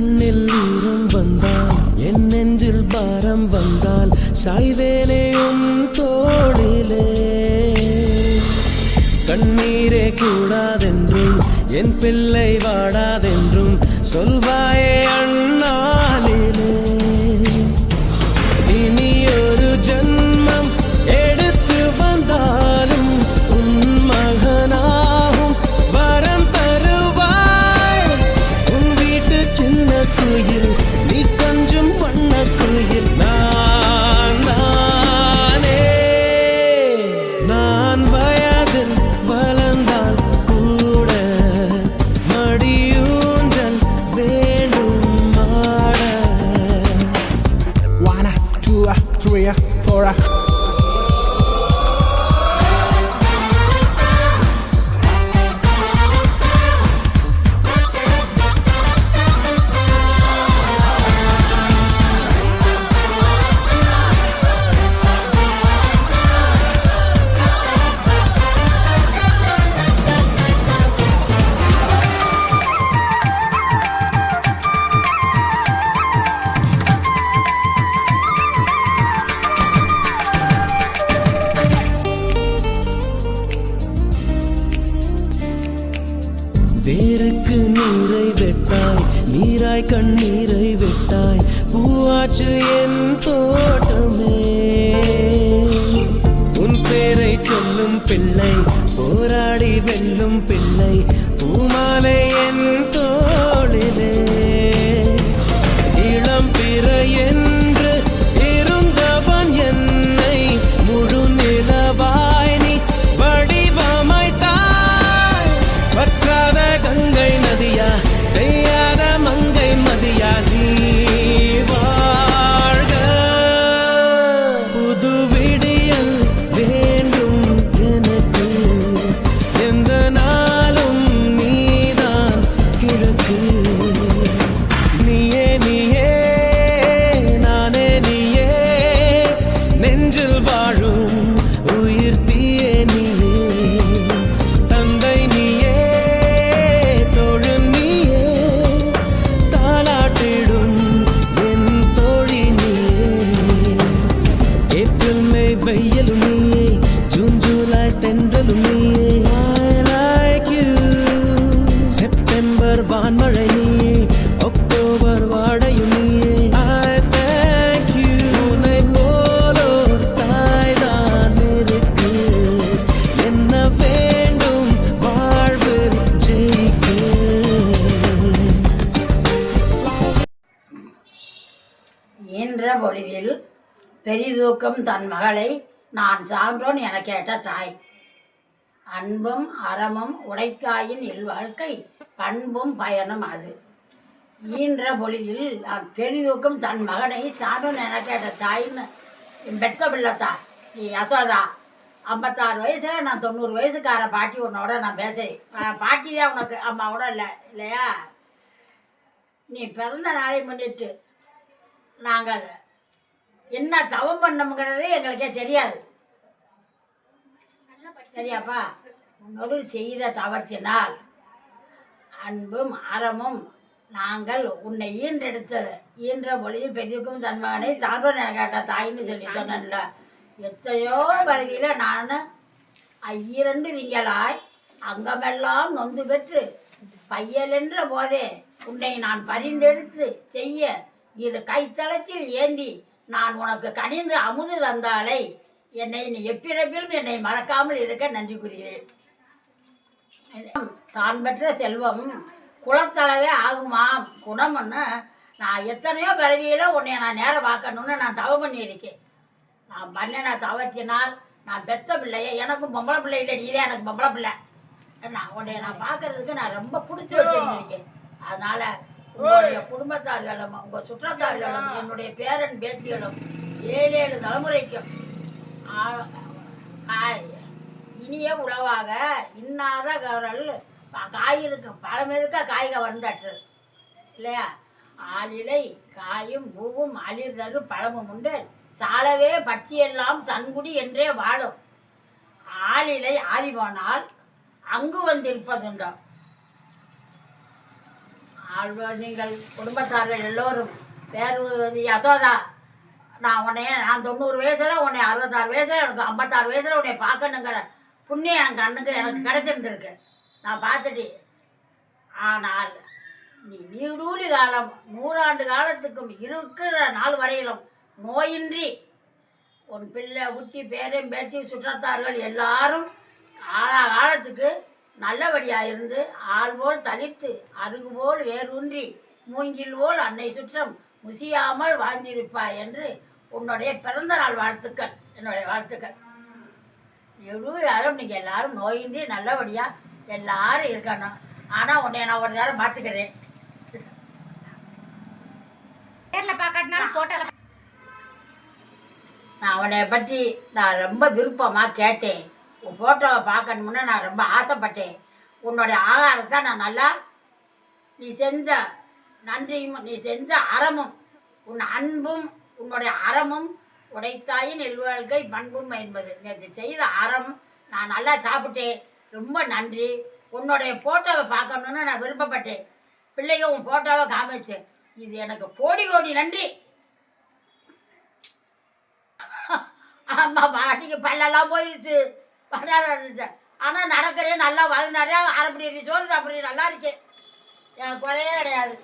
கண்ணில் ஈரம் வந்தால் என் நெஞ்சில் பாரம் வந்தால் சாய்வேலையும் தோளிலே. கண்ணீரே கூடாதென்றும் என் பிள்ளை வாடாதென்றும் சொல்வாயே விட்டாய் கண்ணீரை விட்டாய். பூவாச்சு என் தோட்டமே. உன் பேரை சொல்லும் பிள்ளை போராடி வெல்லும் பிள்ளை பூமாலை என் தோளிலே. இளம் பிற என் ஒளிவில் பெரிதூக்கம் தன் மகளை நான் சான்றோன் என கேட்ட தாய். அன்பும் அறமும் உடைத்தாயின் இல்வாழ்க்கை பண்பும் பயனும் அது. ஈன்ற பொழுதில் நான் பெரிதூக்கம் தன் மகனை சான்றோன் என கேட்ட தாயின்னு என் பெத்த பிள்ளத்தா நீ யசோதா ஐம்பத்தாறு வயசில் நான் தொண்ணூறு வயசுக்கார பாட்டி உன்னோட நான் பேசுகிறேன் பாட்டி தான் உனக்கு அம்மாவோட இல்லை இல்லையா? நீ பிறந்த நாளை முன்னிட்டு நாங்கள் என்ன தவம் பண்ணோங்கிறது எங்களுக்கே தெரியாது. சரியாப்பா? உங்கள் செய்த தவத்தினால் அன்பும் அறமும் நாங்கள் உன்னை ஈன்றெடுத்தது. ஈன்ற பொழுது பெரியக்கும் தன் மகனை என கேட்ட தாயின்னு சொல்லி சொன்னேன்ல. எத்தனையோ பதவியில் நான் ஐயிரண்டு விங்களாய் அங்கமெல்லாம் நொந்து பெற்று பையலென்ற போதே உன்னை நான் பரிந்தெடுத்து செய்ய இரு கைத்தளத்தில் ஏந்தி நான் உனக்கு கனிந்து அமுது தந்தாலை என்னை நீ எப்பிறப்பிலும் என்னை மறக்காமல் இருக்க நன்றி கூறுகிறேன். தான் பெற்ற செல்வம் குலத்தளவே ஆகுமாம் குணம்னு நான் எத்தனையோ பிறவியில் உன்னை நான் நேரம் பார்க்கணும்னு நான் தவம் பண்ணியிருக்கேன். நான் பண்ணின தவத்தினால் நான் பெத்த பிள்ளைய எனக்கும் பொம்பளை பிள்ளை இல்லை நீதே எனக்கு பொம்பளை பிள்ளை. நான் உன்னை நான் பார்க்கறதுக்கு நான் ரொம்ப பிடிச்சி வச்சிருந்திருக்கேன். அதனால் உங்களுடைய குடும்பத்தார்களும் உங்கள் சுற்றத்தார்களும் என்னுடைய பேரன் பேத்திகளும் ஏழு ஏழு தலைமுறைக்கும் இனிய உணவாக இன்னாத கரல் காய் இருக்க பழம் இருக்க காய்க வந்தற்று. இல்லையா? ஆளிலை காயும் பூவும் அளிர் தரு பழமும் உண்டு. சாலவே பட்சியெல்லாம் தன்குடி என்றே வாழும். ஆளிலை ஆதி போனால் அங்கு வந்திருப்பதுண்டோ ஆழ்வார் நீங்கள் குடும்பத்தார்கள் எல்லோரும் பேர் யசோதா நான் உன்னை நான் தொண்ணூறு வயசில் உன்னை அறுபத்தாறு வயசில் எனக்கு ஐம்பத்தாறு வயசில் உன்னை பார்க்கணுங்கிற புண்ணியம் என் கண்ணுக்கு எனக்கு கிடைச்சிருந்துருக்கு நான் பார்த்துட்டு ஆனால் நீ நீடூழி காலம் நூறாண்டு காலத்துக்கும் இருக்கிற நாள் வரையிலும் நோயின்றி உன் பிள்ளை குட்டி பேரையும் பேத்தி சுற்றத்தார்கள் எல்லாரும் காலா காலத்துக்கு நல்லபடியாக இருந்து ஆள் போல் தளிர்த்து அருகு போல் வேரூன்றி மூங்கில் போல் அன்னை சுற்றம் முசியாமல் வாழ்ந்திருப்பாய் என்று உன்னுடைய பிறந்த நாள் வாழ்த்துக்கள் என்னுடைய வாழ்த்துக்கள். எவ்வளோ நீங்கள் எல்லாரும் நோயின்றி நல்லபடியாக எல்லாரும் இருக்கணும். ஆனால் உன்னை நான் ஒரு நேரம் பார்த்துக்கிறேன். நேர்ல போட்டோல நான் அவனை பற்றி நான் ரொம்ப விருப்பமாக கேட்டேன். ஃபோட்டோவை பார்க்கணும்னு நான் ரொம்ப ஆசைப்பட்டேன். உன்னுடைய ஆகாரத்தை நான் நல்லா நீ செஞ்ச நன்றியும் நீ செஞ்ச அறமும் உன் அன்பும் உன்னுடைய அறமும் உடைத்தாயின் எல்வாழ்க்கை பண்பும் என்பது. நேற்று செய்த அறம் நான் நல்லா சாப்பிட்டேன். ரொம்ப நன்றி. உன்னுடைய ஃபோட்டோவை பார்க்கணுன்னு நான் விருப்பப்பட்டேன். பிள்ளைங்க உன் ஃபோட்டோவை காமிச்சு இது எனக்கு கோடி கோடி நன்றி. ஆமாம் பாட்டிக்கு பல்லெல்லாம் போயிடுச்சு படாத ஆனால் நடக்கிறேன் நல்லா வளர்ந்தாரே அரைப்படி சோறு சாப்பிட்றேன் நல்லா இருக்கு. எனக்கு குறையே கிடையாது.